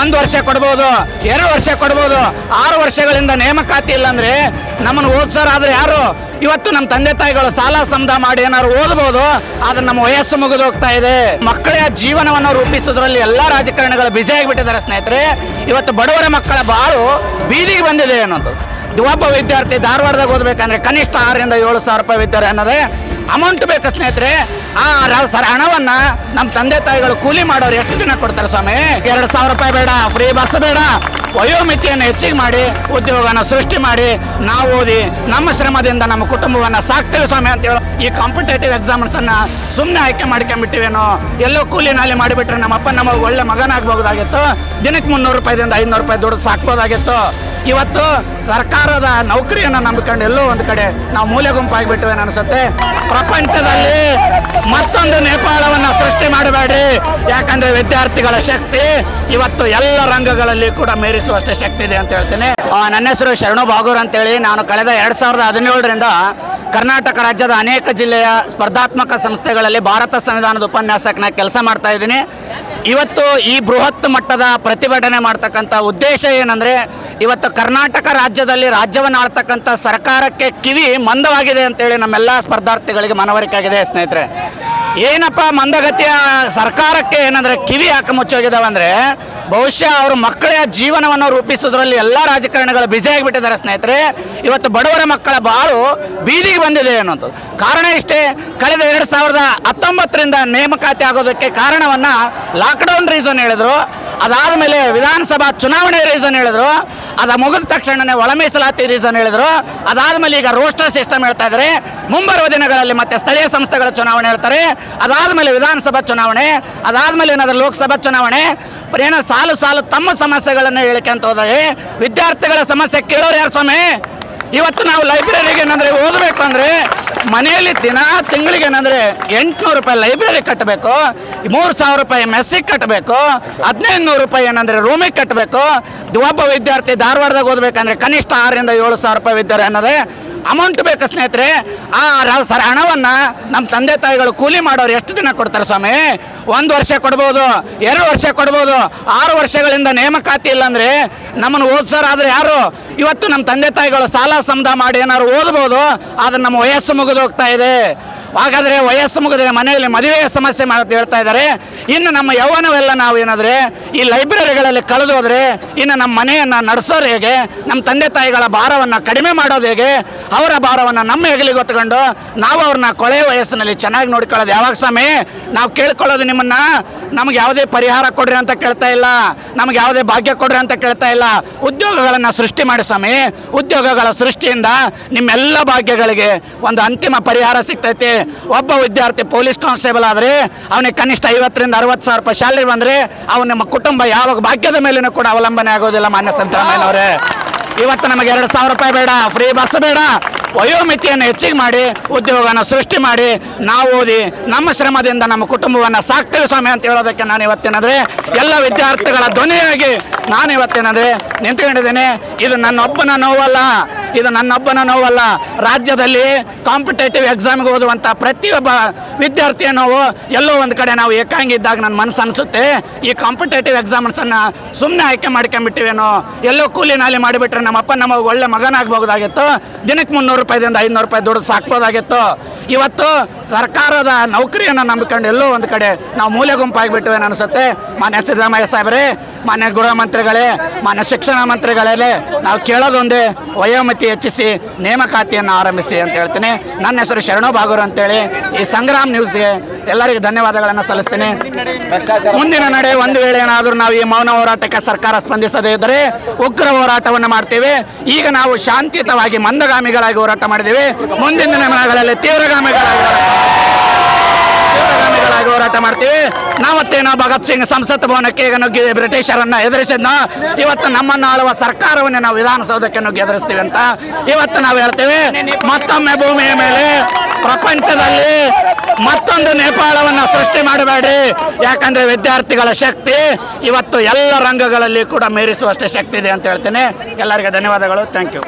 ಒಂದು ವರ್ಷ ಕೊಡ್ಬೋದು, ಎರಡು ವರ್ಷ ಕೊಡ್ಬೋದು, ಆರು ವರ್ಷಗಳಿಂದ ನೇಮಕಾತಿ ಇಲ್ಲ ಅಂದ್ರೆ ನಮ್ಮನ್ನು ಓದ್ಸೋರಾದ್ರೆ ಯಾರು? ಇವತ್ತು ನಮ್ಮ ತಂದೆ ತಾಯಿಗಳು ಸಾಲ ಸಮದ ಮಾಡಿ ಏನಾದ್ರು ಓದ್ಬೋದು, ಆದ್ರೆ ನಮ್ಮ ವಯಸ್ಸು ಮುಗಿದು ಹೋಗ್ತಾ ಇದೆ. ಮಕ್ಕಳ ಜೀವನವನ್ನು ರೂಪಿಸೋದ್ರಲ್ಲಿ ಎಲ್ಲ ರಾಜಕಾರಣಿಗಳು ಬ್ಯುಸಿ ಆಗಿಬಿಟ್ಟಿದ್ದಾರೆ ಸ್ನೇಹಿತರೆ. ಇವತ್ತು ಬಡವರ ಮಕ್ಕಳ ಬಾಳು ಬೀದಿಗೆ ಬಂದಿದೆ ಅನ್ನೋದು. ಒಬ್ಬ ವಿದ್ಯಾರ್ಥಿ ಧಾರವಾಡದಾಗ ಓದ್ಬೇಕಂದ್ರೆ ಕನಿಷ್ಠ ಆರರಿಂದ ಏಳು ಸಾವಿರ ರೂಪಾಯಿ ವಿದ್ಯಾರ್ಥಿ ಅನ್ನೋದೇ ಅಮೌಂಟ್ ಬೇಕು ಸ್ನೇಹಿತರೆ. ಆ ಹಣವನ್ನ ನಮ್ಮ ತಂದೆ ತಾಯಿಗಳು ಕೂಲಿ ಮಾಡೋರು ಎಷ್ಟು ದಿನ ಕೊಡ್ತಾರೆ ಸ್ವಾಮಿ? ಎರಡು ಸಾವಿರ ರೂಪಾಯಿ ಬೇಡ ಫ್ರೀ ಬಸ್ ಬೇಡ. ವಯೋಮಿತಿಯನ್ನು ಹೆಚ್ಚಿಗೆ ಮಾಡಿ, ಉದ್ಯೋಗವನ್ನು ಸೃಷ್ಟಿ ಮಾಡಿ, ನಾವು ಓದಿ, ನಮ್ಮ ಶ್ರಮದಿಂದ ನಮ್ಮ ಕುಟುಂಬವನ್ನು ಸಾಕ್ತೇವೆ ಸ್ವಾಮಿ ಅಂತ ಹೇಳಿ ಈ ಕಾಂಪಿಟೇಟಿವ್ ಎಕ್ಸಾಮ್ಸ್ ಅನ್ನ ಸುಮ್ಮನೆ ಆಯ್ಕೆ ಮಾಡ್ಕೊಂಡ್ಬಿಟ್ಟಿವೇನೋ ಎಲ್ಲೋ ಕೂಲಿ ನಾಲಿ ಮಾಡಿಬಿಟ್ರೆ ನಮ್ಮ ಅಪ್ಪ ನಮ್ಮ ಒಳ್ಳೆ ಮಗನಾಗಬಹುದಾಗಿತ್ತು. ದಿನಕ್ಕೆ ಮುನ್ನೂರು ರೂಪಾಯಿದಿಂದ ಐನೂರು ರೂಪಾಯಿ ದುಡ್ಡು ಸಾಕ್ಬೋದಾಗಿತ್ತು. ಇವತ್ತು ಸರ್ಕಾರದ ನೌಕರಿಯನ್ನು ನಂಬಿಕೊಂಡು ಎಲ್ಲೋ ಒಂದು ಕಡೆ ನಾವು ಮೂಲೆ ಗುಂಪಾಗಿಬಿಟ್ಟಿವೆ ಅನಿಸುತ್ತೆ ಪ್ರಪಂಚದಲ್ಲಿ ಮತ್ತೊಂದು ನೇಪಾಳವನ್ನು ಸೃಷ್ಟಿ ಮಾಡಬೇಡ್ರಿ. ಯಾಕಂದ್ರೆ ವಿದ್ಯಾರ್ಥಿಗಳ ಶಕ್ತಿ ಇವತ್ತು ಎಲ್ಲ ರಂಗಗಳಲ್ಲಿ ಕೂಡ ಮೀರಿಸುವಷ್ಟು ಶಕ್ತಿ ಇದೆ ಅಂತ ಹೇಳ್ತೀನಿ. ನನ್ನ ಹೆಸರು ಶರಣು ಬಾಗೂರ್ ಅಂತೇಳಿ. ನಾನು ಕಳೆದ ಎರಡು ಸಾವಿರದ ಹದಿನೇಳರಿಂದ ಕರ್ನಾಟಕ ರಾಜ್ಯದ ಅನೇಕ ಜಿಲ್ಲೆಯ ಸ್ಪರ್ಧಾತ್ಮಕ ಸಂಸ್ಥೆಗಳಲ್ಲಿ ಭಾರತ ಸಂವಿಧಾನದ ಉಪನ್ಯಾಸಕನ ಕೆಲಸ ಮಾಡ್ತಾ ಇದ್ದೀನಿ. ಇವತ್ತು ಈ ಬೃಹತ್ ಮಟ್ಟದ ಪ್ರತಿಭಟನೆ ಮಾಡ್ತಕ್ಕಂಥ ಉದ್ದೇಶ ಏನಂದ್ರೆ ಇವತ್ತು ಕರ್ನಾಟಕ ರಾಜ್ಯದಲ್ಲಿ ರಾಜ್ಯವನ್ನು ಆಳ್ತಕ್ಕಂಥ ಸರ್ಕಾರಕ್ಕೆ ಕಿವಿ ಮಂದವಾಗಿದೆ ಅಂತೇಳಿ ನಮ್ಮೆಲ್ಲ ಸ್ಪರ್ಧಾರ್ಥಿಗಳಿಗೆ ಮನವರಿಕೆ ಸ್ನೇಹಿತರೆ. ಏನಪ್ಪ ಮಂದಗತಿಯ ಸರ್ಕಾರಕ್ಕೆ ಏನಂದರೆ ಕಿವಿ ಯಾಕೆ ಮುಚ್ಚೋಗಿದಾವಂದರೆ ಬಹುಶಃ ಅವ್ರ ಮಕ್ಕಳ ಜೀವನವನ್ನು ರೂಪಿಸೋದ್ರಲ್ಲಿ ಎಲ್ಲ ರಾಜಕಾರಣಿಗಳು ಬ್ಯುಸಿ ಆಗಿಬಿಟ್ಟಿದ್ದಾರೆ, ಸ್ನೇಹಿತರೆ. ಇವತ್ತು ಬಡವರ ಮಕ್ಕಳ ಬಾಳು ಬೀದಿಗೆ ಬಂದಿದೆ ಅನ್ನೋದು. ಕಾರಣ ಇಷ್ಟೇ, ಕಳೆದ ಎರಡು ಸಾವಿರದ ಹತ್ತೊಂಬತ್ತರಿಂದ ನೇಮಕಾತಿ ಆಗೋದಕ್ಕೆ ಕಾರಣವನ್ನು ಲಾಕ್ಡೌನ್ ರೀಸನ್ ಹೇಳಿದ್ರು. ಅದಾದಮೇಲೆ ವಿಧಾನಸಭಾ ಚುನಾವಣೆ ರೀಸನ್ ಹೇಳಿದ್ರು, ಅದ ಮುಗಿದ ತಕ್ಷಣನೇ ಒಳ ಮೀಸಲಾತಿ ರೀಸನ್ ಹೇಳಿದ್ರು ಅದಾದ್ಮೇಲೆ ಈಗ ರೋಸ್ಟರ್ ಸಿಸ್ಟಮ್ ಹೇಳ್ತಾ ಇದ್ರೆ. ಮುಂಬರುವ ದಿನಗಳಲ್ಲಿ ಮತ್ತೆ ಸ್ಥಳೀಯ ಸಂಸ್ಥೆಗಳ ಚುನಾವಣೆ ಹೇಳ್ತಾರೆ. ಅದಾದ್ಮೇಲೆ ವಿಧಾನಸಭಾ ಚುನಾವಣೆ ಅದಾದ್ಮೇಲೆ ಏನಾದ್ರೂ ಲೋಕಸಭಾ ಚುನಾವಣೆ ಏನೋ ಸಾಲು ಸಾಲು ತಮ್ಮ ಸಮಸ್ಯೆಗಳನ್ನು ಅಂತ ಹೋದರೆ, ವಿದ್ಯಾರ್ಥಿಗಳ ಸಮಸ್ಯೆ ಕೇಳೋರು ಯಾರು ಸ್ವಾಮಿ? ಇವತ್ತು ನಾವು ಲೈಬ್ರರಿಗೆ ಏನಂದ್ರೆ ಓದಬೇಕು ಅಂದ್ರೆ ಮನೆಯಲ್ಲಿ ದಿನ ತಿಂಗಳಿಗೆ ಏನಂದ್ರೆ ಎಂಟುನೂರು ರೂಪಾಯಿ ಲೈಬ್ರರಿ ಕಟ್ಟಬೇಕು, ಮೂರು ಸಾವಿರ ರೂಪಾಯಿ ಮೆಸ್ಸಿಗೆ ಕಟ್ಟಬೇಕು ಹದಿನೈದು ನೂರು ರೂಪಾಯಿ ಏನಂದ್ರೆ ರೂಮಿಗೆ ಕಟ್ಟಬೇಕು. ಒಬ್ಬ ವಿದ್ಯಾರ್ಥಿ ಧಾರವಾಡದಾಗ ಓದಬೇಕಂದ್ರೆ ಕನಿಷ್ಠ ಆರರಿಂದ ಏಳು ಸಾವಿರ ರೂಪಾಯಿ ವಿದ್ಯಾರ್ಥಿ ಅನ್ನೋದೇ ಅಮೌಂಟ್ ಬೇಕು ಸ್ನೇಹಿತರೆ. ಆ ಸರ್ ಹಣವನ್ನು ನಮ್ಮ ತಂದೆ ತಾಯಿಗಳು ಕೂಲಿ ಮಾಡೋರು ಎಷ್ಟು ದಿನ ಕೊಡ್ತಾರೆ ಸ್ವಾಮಿ? ಒಂದು ವರ್ಷ ಕೊಡ್ಬೋದು, ಎರಡು ವರ್ಷ ಕೊಡ್ಬೋದು, ಆರು ವರ್ಷಗಳಿಂದ ನೇಮಕಾತಿ ಇಲ್ಲ ಅಂದರೆ ನಮ್ಮನ್ನು ಓದ್ಸೋರಾದ್ರೆ ಯಾರು? ಇವತ್ತು ನಮ್ಮ ತಂದೆ ತಾಯಿಗಳು ಸಾಲ ಸಮದ ಮಾಡಿ ಏನಾದ್ರು ಓದ್ಬೋದು, ಆದರೆ ನಮ್ಮ ವಯಸ್ಸು ಮುಗಿದು ಹೋಗ್ತಾ ಇದೆ. ಹಾಗಾದರೆ ವಯಸ್ಸು ಮುಗಿದ್ರೆ ಮನೆಯಲ್ಲಿ ಮದುವೆಯ ಸಮಸ್ಯೆ ಮಾಡುತ್ತೆ ಹೇಳ್ತಾ ಇದ್ದಾರೆ. ಇನ್ನು ನಮ್ಮ ಯೌವನವೆಲ್ಲ ನಾವು ಏನಾದರೆ ಈ ಲೈಬ್ರರಿಗಳಲ್ಲಿ ಕಳೆದು ಹೋದರೆ, ಇನ್ನು ನಮ್ಮ ಮನೆಯನ್ನು ನಡೆಸೋರು ಹೇಗೆ, ನಮ್ಮ ತಂದೆ ತಾಯಿಗಳ ಭಾರವನ್ನು ಕಡಿಮೆ ಮಾಡೋದು ಹೇಗೆ ಅವರ ಭಾರವನ್ನು ನಮ್ಮ ಹೆಗಲಿಗೆ ಹೊತ್ಕೊಂಡು ನಾವು ಅವ್ರನ್ನ ಕೊಳೆ ವಯಸ್ಸಿನಲ್ಲಿ ಚೆನ್ನಾಗಿ ನೋಡ್ಕೊಳ್ಳೋದು. ಯಾವಾಗ ಸ್ವಾಮಿ? ನಾವು ಕೇಳ್ಕೊಳ್ಳೋದು ನಿಮ್ಮನ್ನು. ನಮ್ಗೆ ಯಾವುದೇ ಪರಿಹಾರ ಕೊಡ್ರಿ ಅಂತ ಕೇಳ್ತಾ ಇಲ್ಲ. ನಮ್ಗೆ ಯಾವುದೇ ಭಾಗ್ಯ ಕೊಡ್ರಿ ಅಂತ ಕೇಳ್ತಾ ಇಲ್ಲ. ಉದ್ಯೋಗಗಳನ್ನು ಸೃಷ್ಟಿ ಮಾಡಿ ಸ್ವಾಮಿ. ಉದ್ಯೋಗಗಳ ಸೃಷ್ಟಿಯಿಂದ ನಿಮ್ಮೆಲ್ಲ ಭಾಗ್ಯಗಳಿಗೆ ಒಂದು ಅಂತಿಮ ಪರಿಹಾರ ಸಿಗ್ತೈತಿ. ಒಬ್ಬ ವಿದ್ಯಾರ್ಥಿ ಪೊಲೀಸ್ ಕಾನ್ಸ್ಟೇಬಲ್ ಆದರೆ ಅವನಿಗೆ ಕನಿಷ್ಠ ಐವತ್ತರಿಂದ ಅರವತ್ತು ಸಾವಿರ ರೂಪಾಯಿ ಸ್ಯಾಲ್ರಿ ಬಂದರೆ ಅವನು ನಮ್ಮ ಕುಟುಂಬ ಯಾವಾಗ ಭಾಗ್ಯದ ಮೇಲೂ ಕೂಡ ಅವಲಂಬನೆ ಆಗೋದಿಲ್ಲ, ಮಾನ್ಯ ಸಿದ್ದರಾಮಯ್ಯನವರೇ ಇವತ್ತು ನಮಗೆ ಎರಡು ಸಾವಿರ ರೂಪಾಯಿ ಬೇಡ ಫ್ರೀ ಬಸ್ ಬೇಡ. ವಯೋಮಿತಿಯನ್ನು ಹೆಚ್ಚಿಗೆ ಮಾಡಿ ಉದ್ಯೋಗವನ್ನು ಸೃಷ್ಟಿ ಮಾಡಿ, ನಾವು ಓದಿ ನಮ್ಮ ಶ್ರಮದಿಂದ ನಮ್ಮ ಕುಟುಂಬವನ್ನು ಸಾಕ್ತೇವೆ ಸ್ವಾಮಿ ಅಂತ ಹೇಳೋದಕ್ಕೆ ನಾನು ಇವತ್ತೇನಂದರೆ, ಎಲ್ಲ ವಿದ್ಯಾರ್ಥಿಗಳ ಧ್ವನಿಯಾಗಿ ನಾನು ಇವತ್ತೇನಂದರೆ ನಿಂತ್ಕೊಂಡಿದ್ದೇನೆ. ಇದು ನನ್ನೊಬ್ಬನ ನೋವಲ್ಲ. ಇದು ನನ್ನೊಬ್ಬನ ನೋವಲ್ಲ. ರಾಜ್ಯದಲ್ಲಿ ಕಾಂಪಿಟೇಟಿವ್ ಎಕ್ಸಾಮ್ಗೆ ಓದುವಂಥ ಪ್ರತಿಯೊಬ್ಬ ವಿದ್ಯಾರ್ಥಿಯ ನೋವು ಎಲ್ಲೋ ಒಂದು ಕಡೆ ನಾವು ಏಕಾಂಗಿ ಇದ್ದಾಗ ನನ್ನ ಮನಸ್ಸು ಅನಿಸುತ್ತೆ ಈ ಕಾಂಪಿಟೇಟಿವ್ ಎಕ್ಸಾಮ್ಸನ್ನು ಸುಮ್ಮನೆ ಆಯ್ಕೆ ಮಾಡ್ಕೊಂಬಿಟ್ಟಿವೇನೋ ಎಲ್ಲೋ ಕೂಲಿ ನಾಲಿ ಮಾಡಿಬಿಟ್ರೆ ನಮ್ಮಪ್ಪ ನಮ್ಮ ಒಳ್ಳೆ ಮಗನಾಗಬಹುದಾಗಿತ್ತು. ದಿನಕ್ಕೆ ಮುನ್ನೂರು ರೂಪಾಯಿದಿಂದ ಐನೂರು ರೂಪಾಯಿ ದುಡ್ಡು ಸಾಕ್ಬೋದಾಗಿತ್ತು. ಇವತ್ತು ಸರ್ಕಾರದ ನೌಕರಿಯನ್ನು ನಂಬಿಕೊಂಡು ಎಲ್ಲೋ ಒಂದು ಕಡೆ ನಾವು ಮೂಲೆ ಗುಂಪಾಗಿಬಿಟ್ಟಿವೆ ಅನಿಸುತ್ತೆ. ಮಾನ್ಯ ಸಿದ್ದರಾಮಯ್ಯ ಸಾಹೇಬ್ರೆ, ಮಾನ್ಯ ಗೃಹ ಮಂತ್ರಿಗಳೇ, ಮಾನ್ಯ ಶಿಕ್ಷಣ ಮಂತ್ರಿಗಳೇ, ನಾವು ಕೇಳೋದೊಂದೇ ವಯೋಮಿತಿ ಹೆಚ್ಚಿಸಿ ನೇಮಕಾತಿಯನ್ನು ಆರಂಭಿಸಿ ಅಂತ ಹೇಳ್ತೀನಿ. ನನ್ನ ಹೆಸರು ಶರಣು ಬಾಗೂರ್ ಅಂತೇಳಿ ಈ ಸಂಗ್ರಾಮ್ ನ್ಯೂಸ್ಗೆ ಎಲ್ಲರಿಗೂ ಧನ್ಯವಾದಗಳನ್ನು ಸಲ್ಲಿಸ್ತೀನಿ. ಮುಂದಿನ ನಡೆ ಒಂದು ವೇಳೆ ಏನಾದರೂ ನಾವು ಈ ಮೌನ ಹೋರಾಟಕ್ಕೆ ಸರ್ಕಾರ ಸ್ಪಂದಿಸದೇ ಇದ್ದರೆ ಉಗ್ರ ಹೋರಾಟವನ್ನು ಮಾಡ್ತೇವೆ. ಈಗ ನಾವು ಶಾಂತಿಯುತವಾಗಿ ಮಂದಗಾಮಿಗಳಾಗಿ ಹೋರಾಟ ಮಾಡಿದ್ದೀವಿ. ಮುಂದಿನ ದಿನಗಳಲ್ಲಿ ತೀವ್ರಗಾಮಿಗಳಾಗಿ ಹೋರಾಟ ತೀವ್ರಗಾಮಿಗಳಾಗಿ ಹೋರಾಟ ಮಾಡ್ತೀವಿ. ನಾವತ್ತೇನೋ ಭಗತ್ ಸಿಂಗ್ ಸಂಸತ್ ಭವನಕ್ಕೆ ನುಗ್ಗಿ ಬ್ರಿಟಿಷರನ್ನ ಎದುರಿಸಿದ್ನ. ಇವತ್ತು ನಮ್ಮನ್ನ ಆಳುವ ಸರ್ಕಾರವನ್ನೇ ನಾವು ವಿಧಾನಸೌಧಕ್ಕೆ ನುಗ್ಗಿ ಎದುರಿಸ್ತೀವಿ ಅಂತ ಇವತ್ತು ನಾವು ಹೇಳ್ತೀವಿ. ಮತ್ತೊಮ್ಮೆ ಭೂಮಿಯ ಮೇಲೆ ಪ್ರಪಂಚದಲ್ಲಿ ಮತ್ತೊಂದು ನೇಪಾಳವನ್ನು ಸೃಷ್ಟಿ ಮಾಡಬೇಡಿ ಯಾಕಂದ್ರೆ ವಿದ್ಯಾರ್ಥಿಗಳ ಶಕ್ತಿ ಇವತ್ತು ಎಲ್ಲ ರಂಗಗಳಲ್ಲಿ ಕೂಡ ಮೀರಿಸುವಷ್ಟು ಶಕ್ತಿ ಇದೆ ಅಂತ ಹೇಳ್ತೇನೆ. ಎಲ್ಲರಿಗೆ ಧನ್ಯವಾದಗಳು. Thank you